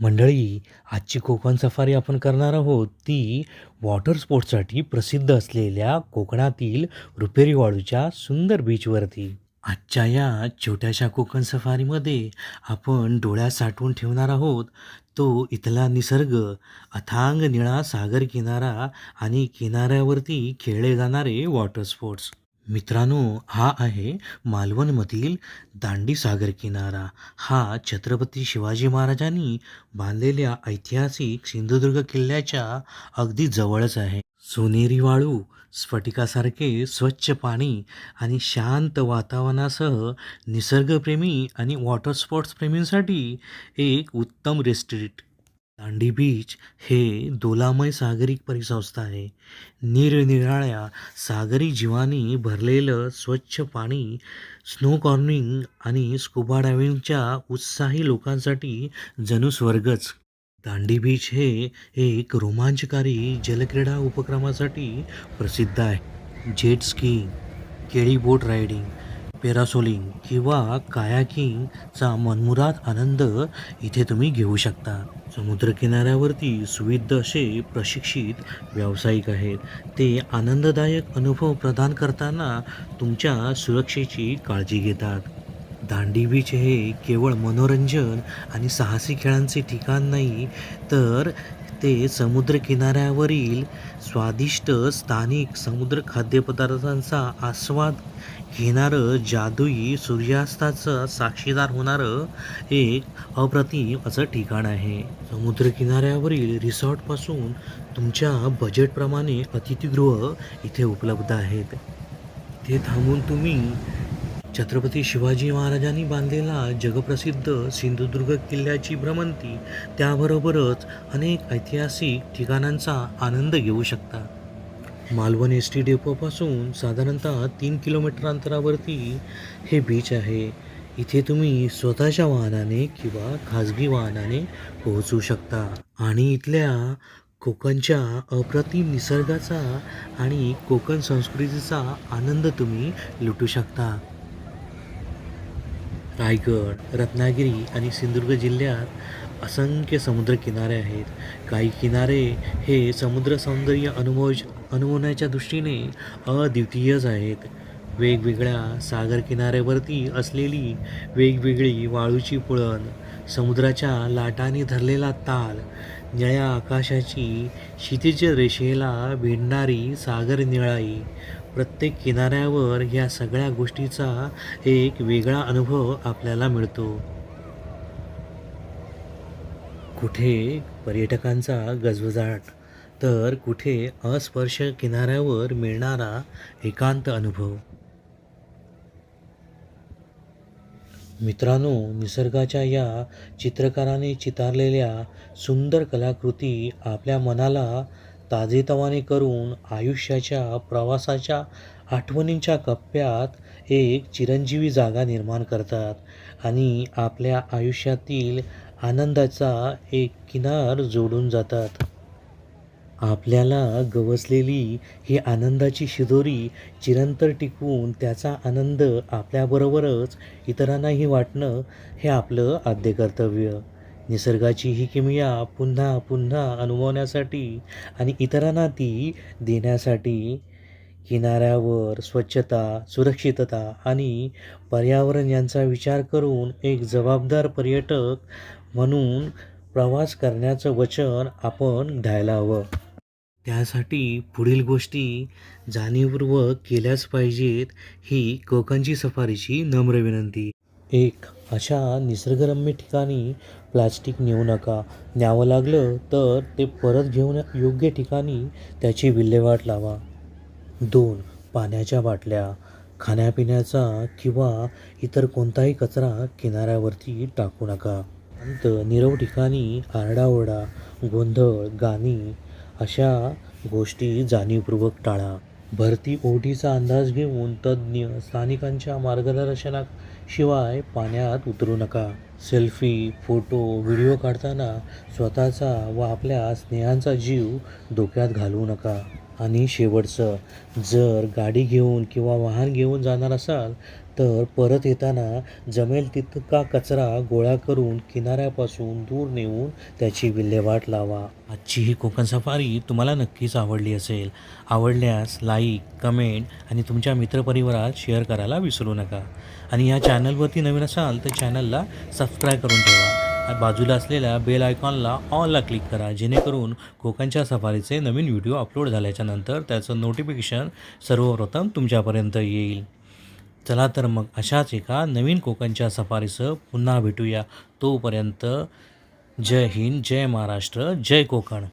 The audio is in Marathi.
मंडळी आजची कोकण सफारी आपण करणार आहोत. ती वॉटर स्पोर्ट्ससाठी प्रसिद्ध असलेल्या कोकणातील रुपेरी वाळूच्या सुंदर बीचवरती. आजच्या या छोट्याशा कोकण सफारीमध्ये आपण डोळ्यात साठवून ठेवणार आहोत. तो इथला निसर्ग अथांग निळा सागर किनारा आणि किनाऱ्यावरती खेळले जाणारे वॉटर स्पोर्ट्स. मित्रांनो हा आहे मालवणमधील दांडी सागर किनारा. हा छत्रपती शिवाजी महाराजांनी बांधलेल्या ऐतिहासिक सिंधुदुर्ग किल्ल्याच्या अगदी जवळच आहे. सोनेरी वाळू स्फटिकासारखे स्वच्छ पाणी आणि शांत वातावरणासह निसर्गप्रेमी आणि वॉटर स्पोर्ट्स प्रेमींसाठी एक उत्तम रेस्ट्रीट दांडी बीच हे दोलामय सागरी परिसंस्था आहे. निरनिराळ्या सागरी जीवांनी भरलेलं स्वच्छ पाणी स्नो कॉर्निंग आणि स्कुबा डायव्हिंगच्या उत्साही लोकांसाठी जणू स्वर्गच दांडी बीच हे एक रोमांचकारी जलक्रीडा उपक्रमासाठी प्रसिद्ध आहे. जेट स्कीइंग केळी बोट रायडिंग पेरासोलिंग किंवा कायाकिंगचा मनमुराद आनंद इथे तुम्ही घेऊ शकता. समुद्रकिनाऱ्यावरती सुविध असे प्रशिक्षित व्यावसायिक आहेत. ते आनंददायक अनुभव प्रदान करताना तुमच्या सुरक्षेची काळजी घेतात. दांडी बीच हे केवळ मनोरंजन आणि साहसी खेळांचे ठिकाण नाही तर ते समुद्रकिनाऱ्यावरील स्वादिष्ट स्थानिक समुद्र खाद्यपदार्थांचा आस्वाद घेणारं जादुई सूर्यास्ताचं साक्षीदार होणारं एक अप्रतिम असं ठिकाण आहे. समुद्रकिनाऱ्यावरील रिसॉर्टपासून तुमच्या बजेटप्रमाणे अतिथीगृह इथे उपलब्ध आहेत. ते थांबून तुम्ही छत्रपती शिवाजी महाराजांनी बांधलेला जगप्रसिद्ध सिंधुदुर्ग किल्ल्याची भ्रमंती त्याबरोबरच अनेक ऐतिहासिक ठिकाणांचा आनंद घेऊ शकता. मालवण एस टी डेपोपासून साधारणतः तीन किलोमीटर अंतरावरती हे बीच आहे. इथे तुम्ही स्वतःच्या वाहनाने किंवा खाजगी वाहनाने पोहोचू शकता. आणि इथल्या कोकणच्या अप्रतिम निसर्गाचा आणि कोकण संस्कृतीचा आनंद तुम्ही लुटू शकता. रायगड रत्नागिरी आणि सिंधुदुर्ग जिल्ह्यात असंख्य समुद्रकिनारे आहेत. काही किनारे हे समुद्र सौंदर्य अनुभव अनुभवण्याच्या दृष्टीने अद्वितीयच आहेत. वेगवेगळ्या सागर किनाऱ्यावरती असलेली वेगवेगळी वाळूची पुळण समुद्राच्या लाटांनी धरलेला ताल निळ्या आकाशाची क्षितिज रेषेला भिडणारी सागर निळाई प्रत्येक किनाऱ्यावर या सगळ्या गोष्टीचा एक वेगळा अनुभव आपल्याला मिळतो. कुठे पर्यटकांचा गजबजाट तर कुठे अस्पर्श किनाऱ्यावर मिळणारा एकांत अनुभव. मित्रांनो निसर्गाच्या या चित्रकाराने चितारलेल्या सुंदर कलाकृती आपल्या मनाला ताजेतवाने करून आयुष्याच्या प्रवासाच्या आठवणींच्या कप्प्यात एक चिरंजीवी जागा निर्माण करतात आणि आपल्या आयुष्यातील आनंदाचा एक किनार जोडून जातात. आपल्याला गवसलेली ही आनंदाची शिदोरी चिरंतर टिकवून त्याचा आनंद आपल्याबरोबरच इतरांनाही वाटणं हे आपलं आद्य कर्तव्य. निसर्गाची ही किमया पुन्हा पुन्हा अनुभवण्यासाठी आणि इतरांना ती देण्यासाठी किनाऱ्यावर स्वच्छता सुरक्षितता आणि पर्यावरण यांचा विचार करून एक जबाबदार पर्यटक म्हणून प्रवास करण्याचं वचन आपण घ्यायला हवं. त्यासाठी पुढील गोष्टी जाणीवपूर्वक केल्याच पाहिजेत ही कोकणची सफारीची नम्र विनंती. एक अशा निसर्गरम्य ठिकाणी प्लास्टिक नेऊ नका. न्यावं लागलं तर ते परत घेऊन योग्य ठिकाणी त्याची विल्हेवाट लावा. दोन पाण्याच्या बाटल्या. खाण्यापिण्याचा किंवा इतर कोणताही कचरा किनाऱ्यावरती टाकू नका. अंत निरव ठिकाणी आरडाओरडा गोंधळ गाणी अशा गोष्टी जाणीवपूर्वक टाळा. भरती ओढीचा अंदाज घेऊन तज्ज्ञ स्थानिकांच्या मार्गदर्शनाशिवाय पाण्यात उतरू नका. सेल्फी फोटो व्हिडिओ काढताना स्वतःचा व आपल्या स्नेहांचा जीव धोक्यात घालवू नका. आणि शेवटचं जर गाडी घेऊन किंवा वाहन घेऊन जाणार असाल तर परत येताना जमेल तितका कचरा गोळा करून किनाऱ्यापासून दूर नेऊन त्याची विल्हेवाट लावा. आजची ही कोकण सफारी तुम्हाला नक्कीच आवडली असेल. आवडल्यास लाईक कमेंट आणि तुमच्या मित्रपरिवारात शेअर करायला विसरू नका. आणि या चॅनलवरती नवीन असाल तर चॅनलला सबस्क्राईब करून ठेवा. बाजूला असलेल्या बेल आयकॉनला ऑलला क्लिक करा जेणेकरून कोकणच्या सफारीचे नवीन व्हिडिओ अपलोड झाल्याच्यानंतर त्याचं नोटिफिकेशन सर्वप्रथम तुमच्यापर्यंत येईल. चला तर मग अशाच एका नवीन कोकणच्या सफारीसह पुन्हा भेटूया. तोपर्यंत जय हिंद जय महाराष्ट्र जय कोकण.